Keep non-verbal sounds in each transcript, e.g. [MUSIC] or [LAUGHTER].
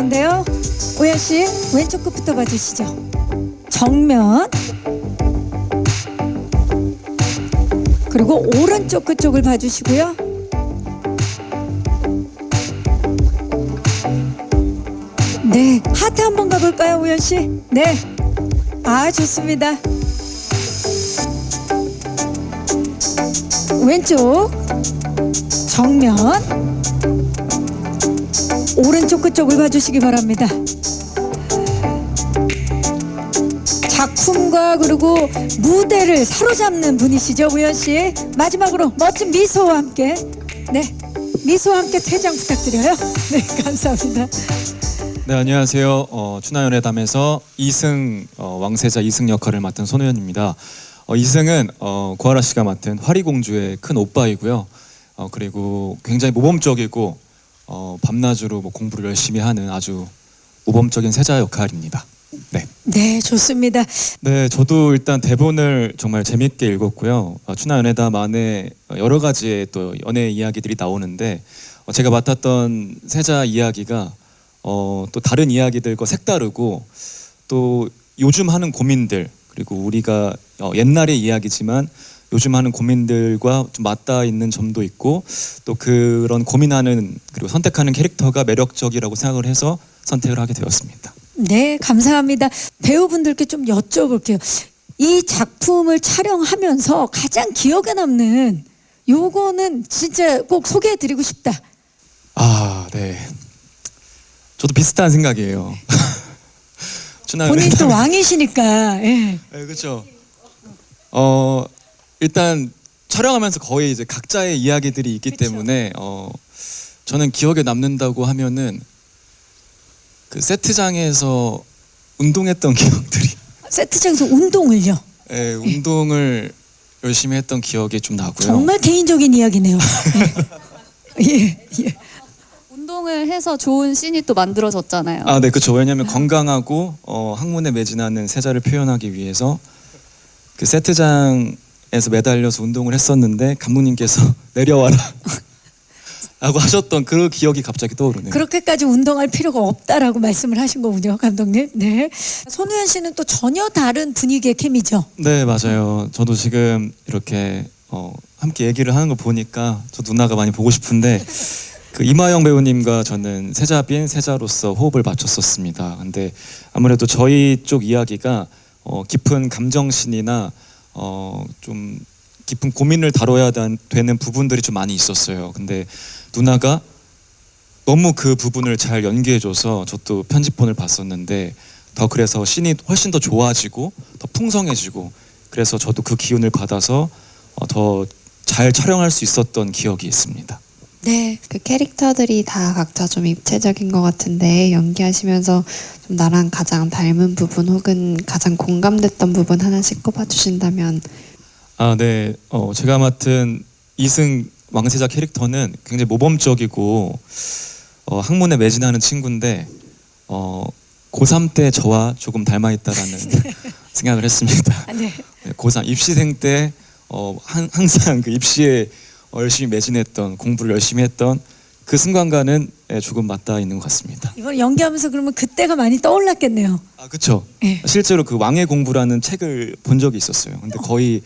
나온대요. 오연 씨 왼쪽 끝부터 봐주시죠. 정면 그리고 오른쪽 끝쪽을 봐주시고요. 네, 하트 한번 가볼까요, 우연 씨? 네, 아 좋습니다. 왼쪽 정면 오른쪽 끝쪽을 봐주시기 바랍니다. 작품과 그리고 무대를 사로잡는 분이시죠, 우연 씨. 마지막으로 멋진 미소와 함께, 네, 미소와 함께 퇴장 부탁드려요. [LAUGHS] 네, 감사합니다. 네 안녕하세요. 어, 춘하연회담에서 이승 어, 왕세자 이승 역할을 맡은 손우현입니다. 어, 이승은 어, 고아라 씨가 맡은 화리공주의 큰 오빠이고요. 어, 그리고 굉장히 모범적이고 어, 밤낮으로 뭐 공부를 열심히 하는 아주 모범적인 세자 역할입니다. 네. 네, 좋습니다. 네, 저도 일단 대본을 정말 재밌게 읽었고요. 어, 연애담 안에 여러 가지의 또 연애 이야기들이 나오는데 어, 제가 맡았던 세자 이야기가 어, 또 다른 이야기들과 색다르고 또 요즘 하는 고민들 그리고 우리가 어, 옛날의 이야기지만 요즘 하는 고민들과 좀 맞닿아 있는 점도 있고 또 그런 고민하는 그리고 선택하는 캐릭터가 매력적이라고 생각을 해서 선택을 하게 되었습니다. 네, 감사합니다. 배우분들께 좀 여쭤볼게요. 이 작품을 촬영하면서 가장 기억에 남는 요거는 진짜 꼭 소개해 드리고 싶다. 아, 네. 저도 비슷한 생각이에요. [LAUGHS] 본인 또 왕이시니까. 예. 네, 그렇죠. 어, 일단 촬영하면서 거의 이제 각자의 이야기들이 있기 그쵸. 때문에 어, 저는 기억에 남는다고 하면은 그 세트장에서 운동했던 [LAUGHS] 기억들이 세트장에서 운동을요. 예, 운동을 열심히 했던 기억이 좀 나고요. 정말 개인적인 이야기네요. 예. [LAUGHS] 예, 예. 운동을 해서 좋은 씬이 또 만들어졌잖아요. 아, 네, 그렇죠. 왜냐하면 건강하고 어, 학문에 매진하는 세자를 표현하기 위해서 그 세트장 에서 매달려서 운동을 했었는데 감독님께서 [LAUGHS] 내려와라 [LAUGHS] 라고 하셨던 그 기억이 갑자기 떠오르네요. 그렇게까지 운동할 필요가 없다라고 말씀을 하신 거군요, 감독님. 네. 손우현 씨는 또 전혀 다른 분위기의 케미죠. 네, 맞아요. 저도 지금 이렇게 어, 함께 얘기를 하는 거 보니까 저 누나가 많이 보고 싶은데 [LAUGHS] 그 이마영 배우님과 저는 세자빈 세자로서 호흡을 맞췄었습니다. 근데 아무래도 저희 쪽 이야기가 어, 깊은 감정신이나 어, 좀 깊은 고민을 다뤄야 단- 되는 부분들이 좀 많이 있었어요. 근데 누나가 너무 그 부분을 잘 연기해줘서 저도 편집본을 봤었는데 더 그래서 씬이 훨씬 더 좋아지고 더 풍성해지고 그래서 저도 그 기운을 받아서 어, 더잘 촬영할 수 있었던 기억이 있습니다. 네. 그 캐릭터들이 다 각자 좀 입체적인 것 같은데 연기하시면서 좀 나랑 가장 닮은 부분 혹은 가장 공감됐던 부분 하나씩 꼽아 주신다면 아, 네. 어, 제가 맡은 이승 왕세자 캐릭터는 굉장히 모범적이고 어, 학문에 매진하는 친구인데 어, 고3 때 저와 조금 닮아 있다라는 [LAUGHS] 생각을 했습니다. 아, 네. 네, 고3 입시생 때 어, 한- 항상 그 입시에 어, 열심히 매진했던 공부를 열심히 했던 그 순간과는 예, 조금 맞닿아 있는 것 같습니다. 이번 연기하면서 그러면 그때가 많이 떠올랐겠네요. 아 그렇죠. 예. 실제로 그 왕의 공부라는 책을 본 적이 있었어요. 근데 거의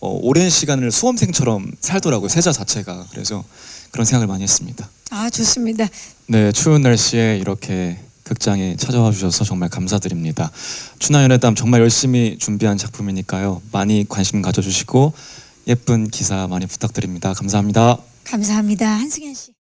어, 오랜 시간을 수험생처럼 살더라고요. 세자 자체가. 그래서 그런 생각을 많이 했습니다. 아, 좋습니다. 네, 추운 날씨에 이렇게 극장에 찾아와 주셔서 정말 감사드립니다. 춘하연의담 정말 열심히 준비한 작품이니까요. 많이 관심 가져주시고 예쁜 기사 많이 부탁드립니다. 감사합니다. 감사합니다. 한승현 씨.